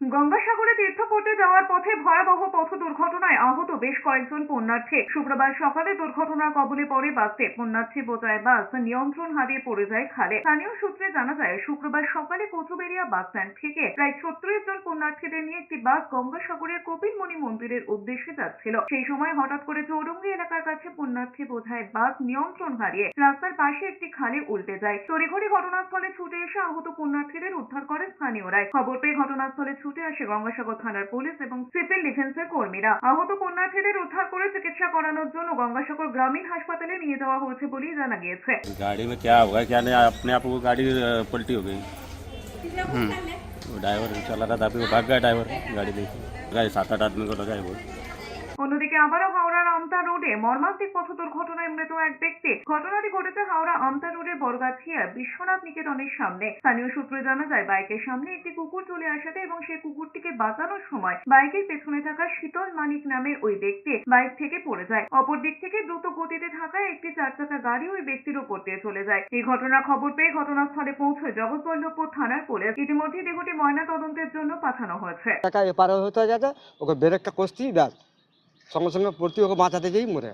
গঙ্গাসাগরে তীর্থ করতে যাওয়ার পথে ভয়াবহ পথ দুর্ঘটনায় আহত বেশ কয়েকজন পুণ্যার্থী। শুক্রবার সকালে দুর্ঘটনার কবলে পড়ে বাসে। পুণ্যার্থী বোঝায় বাস নিয়ন্ত্রণ হারিয়ে পড়ে যায় খালে। স্থানীয় সূত্রে জানা যায়, শুক্রবার সকালে কোচুবেড়িয়া বাস স্ট্যান্ড থেকে প্রায় ছত্রিশ জন পুণ্যার্থীদের নিয়ে একটি বাস গঙ্গাসাগরের কপিলমণি মন্দিরের উদ্দেশ্যে যাচ্ছিল। সেই সময় হঠাৎ করে চৌরঙ্গি এলাকার কাছে পুণ্যার্থী বোঝায়, বাস নিয়ন্ত্রণ হারিয়ে রাস্তার পাশে একটি খালে উল্টে যায়। তড়িঘড়ি ঘটনাস্থলে ছুটে এসে আহত পুণ্যার্থীদের উদ্ধার করেন স্থানীয়রাই। খবর পেয়ে ঘটনাস্থলে ছুটে আসে গঙ্গাসাগর থানার পুলিশ এবং সিভিল ডিফেন্সের কর্মীরা আহত পুণ্যার্থীদের উদ্ধার করে চিকিৎসা করানোর জন্য গঙ্গাসাগর গ্রামীণ হাসপাতালে নিয়ে যাওয়া হয়েছে বলেই জানা গিয়েছে गाड़ी में क्या हुआ क्या नहीं अपने आप वो गाड़ी अ, पलटी हो गई वो ड्राइवर चला रहा था अभी वो भाग गया ड्राइवर गाड़ी देखी गाड़ी सात आठ आदमी को लगा है वो অন্যদিকে আবারও হাওড়ার আমতা রোডে মর্মান্তিক পথ দুর্ঘটনায় মৃত এক ব্যক্তি। ঘটনাটি ঘটেছে হাওড়া আমতা রোডের বরগাছিয়া বিশ্বনাথ নিকেতনের সামনে। স্থানীয় সূত্রে জানা যায়, বাইকের সামনে একটি কুকুর চলে আসাতে এবং সেই কুকুরটিকে বাঁচানোর সময় বাইকের পেছনে থাকা শীতল মানিক নামের ওই ব্যক্তি বাইক থেকে পড়ে যায়। অপর দিক থেকে দ্রুত গতিতে থাকা একটি চার চাকা গাড়ি ওই ব্যক্তির ওপর দিয়ে চলে যায়। এই ঘটনার খবর পেয়ে ঘটনাস্থলে পৌঁছে জগৎবল্লভপুর থানার পুলিশ ইতিমধ্যে দেহটি ময়না তদন্তের জন্য পাঠানো হয়েছে। ওকে ব্যাস সঙ্গে সঙ্গে প্রতি ওকে বাঁচাতে যেই মরে